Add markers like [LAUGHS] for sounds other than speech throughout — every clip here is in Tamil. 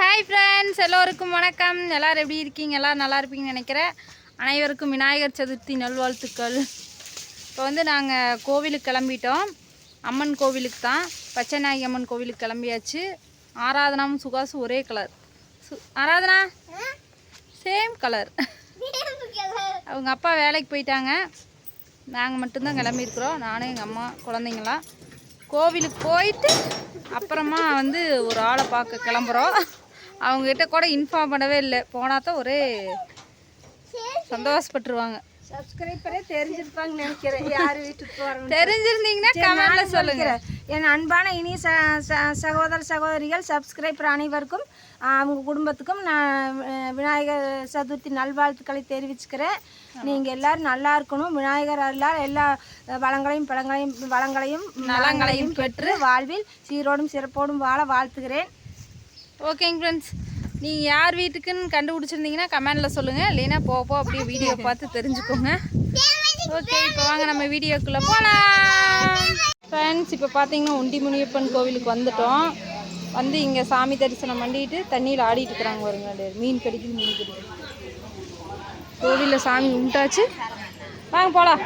ஹாய் ஃப்ரெண்ட்ஸ் எல்லோருக்கும் வணக்கம். எல்லோரும் எப்படி இருக்கீங்க? எல்லோரும் நல்லா இருப்பீங்கன்னு நினைக்கிறேன். அனைவருக்கும் விநாயகர் சதுர்த்தி நல்வாழ்த்துக்கள். இப்போ வந்து நாங்கள் கோவிலுக்கு கிளம்பிட்டோம். அம்மன் கோவிலுக்கு தான். பச்சைநாயகி அம்மன் கோவிலுக்கு கிளம்பியாச்சு. ஆராதனாவும் சுகாசும் ஒரே கலர் சு ஆராதனா? சேம் கலர் அவங்க அப்பா வேலைக்கு போயிட்டாங்க. நாங்கள் மட்டும்தான் கிளம்பியிருக்கிறோம். நானும் எங்கள் அம்மா குழந்தைங்களாம் கோவிலுக்கு போயிட்டு அப்புறமா வந்து ஒரு ஆளை பார்க்க கிளம்புறோம். அவங்ககிட்ட கூட இன்ஃபார்ம் பண்ணவே இல்லை. போனால் தான் ஒரே சந்தோஷப்பட்டுருவாங்க. சப்ஸ்கிரைபரே தெரிஞ்சிருப்பாங்கன்னு நினைக்கிறேன். யார் வீட்டுக்கு போகிறோம் தெரிஞ்சிருந்தீங்கன்னா கமெண்ட்ல சொல்லுங்க. என் அன்பான இனிய ச சகோதர சகோதரிகள் சப்ஸ்கிரைபர் அனைவருக்கும் அவங்க குடும்பத்துக்கும் நான் விநாயகர் சதுர்த்தி நல்வாழ்த்துக்களை தெரிவிச்சுக்கிறேன். நீங்கள் எல்லாரும் நல்லா இருக்கணும். விநாயகர் அருளால் எல்லா வளங்களையும் பழங்களையும் வளங்களையும் நலங்களையும் பெற்று வாழ்வில் சீரோடும் சிறப்போடும் வாழ வாழ்த்துகிறேன். ஓகேங்க ஃப்ரெண்ட்ஸ் நீங்கள் யார் வீட்டுக்குன்னு கண்டுபிடிச்சிருந்தீங்கன்னா கமெண்டில் சொல்லுங்கள் இல்லைன்னா போக போக அப்படியே வீடியோ பார்த்து தெரிஞ்சுக்கோங்க. ஓகே இப்போ வாங்க நம்ம வீடியோக்குள்ளே போகலாம் ஃப்ரெண்ட்ஸ் இப்போ பார்த்தீங்கன்னா உண்டி முனியப்பன் கோவிலுக்கு வந்துட்டோம். வந்து இங்கே சாமி தரிசனம் பண்ணிட்டு தண்ணியில் ஆடிட்டு இருக்கிறாங்க வருங்க மீன் கிடைக்குது மீன் கிடைக்குது. கோவிலில் சாமி கும்பிட்டாச்சு. வாங்க போகலாம்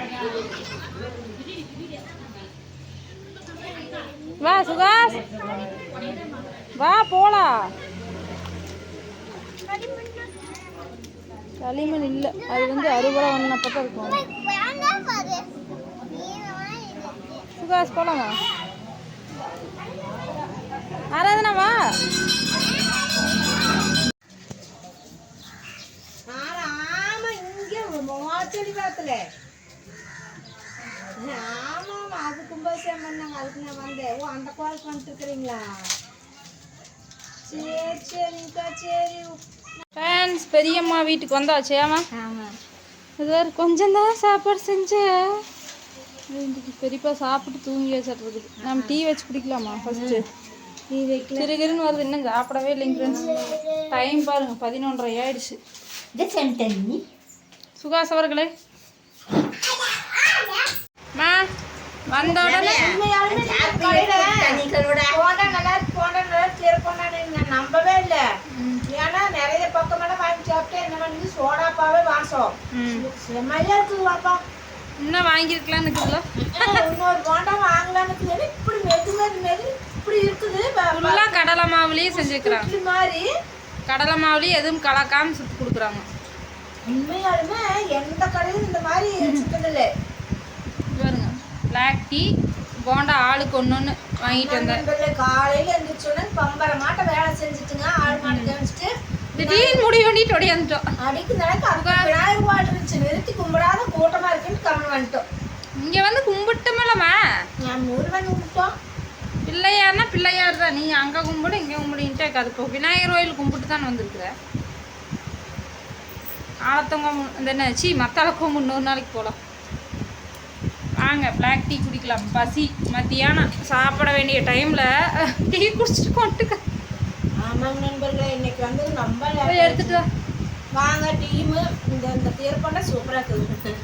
வா சுகாஷ். வா போலாம். களிமண் இல்லை. அது வந்து அறுபடை வண்ணப்போ தான் இருக்கும். சுகாஷ் போலாமா ஆராதனா வா. ஆமா இங்கே மோச்சடி பாத்துல. அது கும்பாபிஷேகம் பண்ணாங்க அதுக்கு நான் வந்தேன். ஓ அந்த கோயிலுக்கு வந்துட்டுருக்குறீங்களா சரி சரிங்கக்கா சரி ஃப்ரெண்ட்ஸ் பெரியம்மா வீட்டுக்கு வந்தாச்சு. ஏமா ஆமாம் இது வேறு கொஞ்சம் தான் சாப்பாடு செஞ்சேன் இன்னைக்கு பெரியப்பா சாப்பிட்டு தூங்கி வச்சிட்டு நம்ம டீ வச்சு குடிக்கலாமா ஃபஸ்ட்டு நீ வைக்கல. சிறுகிருன்னு வருது இன்னும் சாப்பிடவே இல்லைங்க ஃப்ரெண்ட்ஸ் டைம் பாருங்க பதினொன்றரை ஆயிடுச்சு. இது சென்டனி சுகாஸ் அவர்களே. வந்த உடனே போண்டா நல்லா இருக்கு சரி போண்டான்னு நான் நம்பவே இல்லை. ஏன்னா நிறைய பக்கமெல்லாம் வாங்கி சாப்பிட்டு என்ன பண்ணுது? சோடாப்பாவே வாசம். செம்மையா இருக்குது வாப்பா. இன்னும் வாங்கியிருக்கலாம்னு இருக்குதுல்ல இன்னொரு போண்டா வாங்கலாம்னு இருக்குது. இப்படி மெது மெது மெது இப்படி இருக்குது. ஃபுல்லாக கடலை மாவுலேயே செஞ்சுக்கிறாங்க. மாதிரி. கடலை மாவுலேயே எதுவும் கலக்காமல் சுட்டு கொடுக்குறாங்க. உண்மையாலுமே எந்த கடையும் இந்த மாதிரி [LAUGHS] சுத்ததில்லை பாருங்க பிளாக் டீ போண்டா ஆளுக்கு ஒன்று ஒன்று வாங்கிட்டு வந்தேன். காலையில எழுந்திரிச்சோன்னே பம்பர மாட்ட வேலை செஞ்சுட்டுங்க ஆள் மாட்டை கவனிச்சுட்டு திடீர்னு முடிவு பண்ணிட்டு ஓடியாந்துட்டோம் அடிக்கு நடக்க அதுக்கு விநாயகர் பாட்டு இருந்துச்சு நிறுத்தி கும்பிடாத கூட்டமா இருக்குன்னு கம்மி வந்துட்டோம். இங்கே வந்து கும்பிட்டோமல்லம்மா. நான் முருகன் கும்பிட்டோம். பிள்ளையார்னா பிள்ளையார் தான். நீ அங்கே கும்பிடு இங்கே கும்பிடுன்ட்டே இருக்காது இப்போ விநாயகர் கோயில் கும்பிட்டு தான் வந்திருக்கிற. ஆலத்தங்க இந்த என்ன சி மத்தாளக்கம் இன்னொரு நாளைக்கு போகலாம் வாங்க. பிளாக் டீ குடிக்கலாம். பசி மத்தியானம் சாப்பிட வேண்டிய டைமில் டீ குடிச்சிட்டு கொண்டுக்க. ஆமாங்க நண்பர்களே இன்னைக்கு வந்து போய் எடுத்துட்டு வாங்க டீமு. இந்த இந்த தீர்ப்பண்டா சூப்பரா இருக்குது.